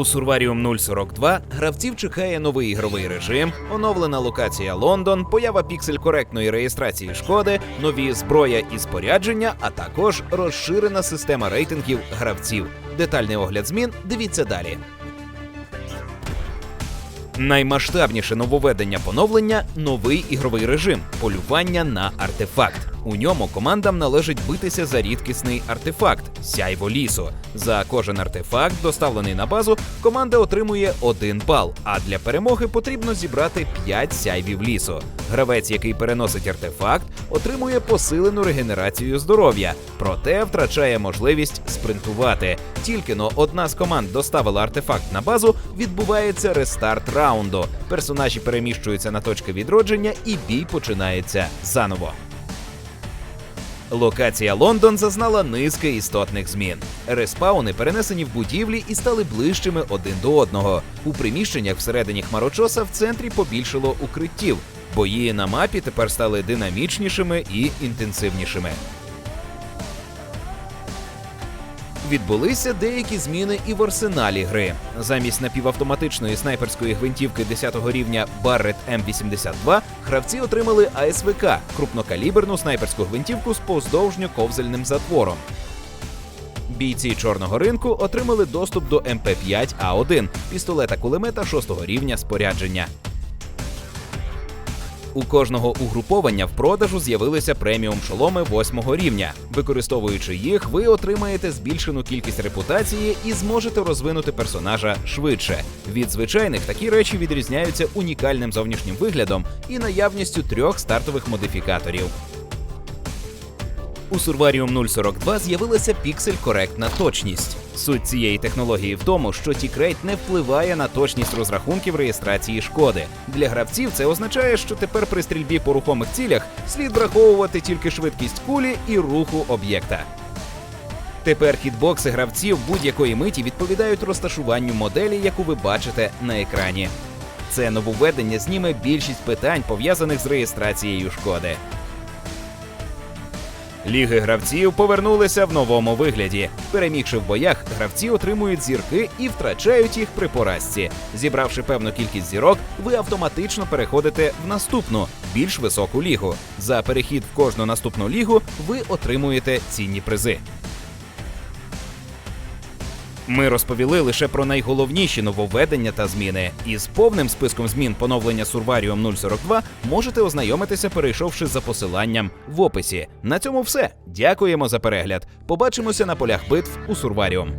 У Сурваріум 042 гравців чекає новий ігровий режим, оновлена локація Лондон, поява піксель-коректної реєстрації шкоди, нові зброя і спорядження, а також розширена система рейтингів гравців. Детальний огляд змін дивіться далі. Наймасштабніше нововведення поновлення новий ігровий режим полювання на артефакт. У ньому командам належить битися за рідкісний артефакт сяйво лісу. За кожен артефакт, доставлений на базу, команда отримує один бал. А для перемоги потрібно зібрати 5 сяйвів лісу. Гравець, який переносить артефакт, отримує посилену регенерацію здоров'я, проте втрачає можливість спринтувати. Тільки но одна з команд доставила артефакт на базу, відбувається рестарт раунду. Персонажі переміщуються на точки відродження, і бій починається заново. Локація Лондон зазнала низки істотних змін. Респауни перенесені в будівлі і стали ближчими один до одного. У приміщеннях всередині хмарочоса в центрі побільшало укриттів. Бої на мапі тепер стали динамічнішими і інтенсивнішими. Відбулися деякі зміни і в арсеналі гри. Замість напівавтоматичної снайперської гвинтівки 10-го рівня Barrett M82 гравці отримали АСВК крупнокаліберну снайперську гвинтівку з поздовжньо-ковзельним затвором. Бійці чорного ринку отримали доступ до МП5А1 пістолета кулемета 6-го рівня спорядження. У кожного угруповання в продажу з'явилися преміум шоломи восьмого рівня. Використовуючи їх, ви отримаєте збільшену кількість репутації і зможете розвинути персонажа швидше. Від звичайних такі речі відрізняються унікальним зовнішнім виглядом і наявністю трьох стартових модифікаторів. У Survarium 042 з'явилася піксель-коректна точність. Суть цієї технології в тому, що тікрейт не впливає на точність розрахунків реєстрації шкоди. Для гравців це означає, що тепер при стрільбі по рухомих цілях слід враховувати тільки швидкість кулі і руху об'єкта. Тепер хітбокси гравців будь-якої миті відповідають розташуванню моделі, яку ви бачите на екрані. Це нововведення зніме більшість питань, пов'язаних з реєстрацією шкоди. Ліги гравців повернулися в новому вигляді. Перемігши в боях, гравці отримують зірки і втрачають їх при поразці. Зібравши певну кількість зірок, ви автоматично переходите в наступну, більш високу лігу. За перехід в кожну наступну лігу ви отримуєте цінні призи. Ми розповіли лише про найголовніші нововведення та зміни. Із повним списком змін поновлення Сурваріум 042 можете ознайомитися, перейшовши за посиланням в описі. На цьому все. Дякуємо за перегляд. Побачимося на полях битв у Сурваріум.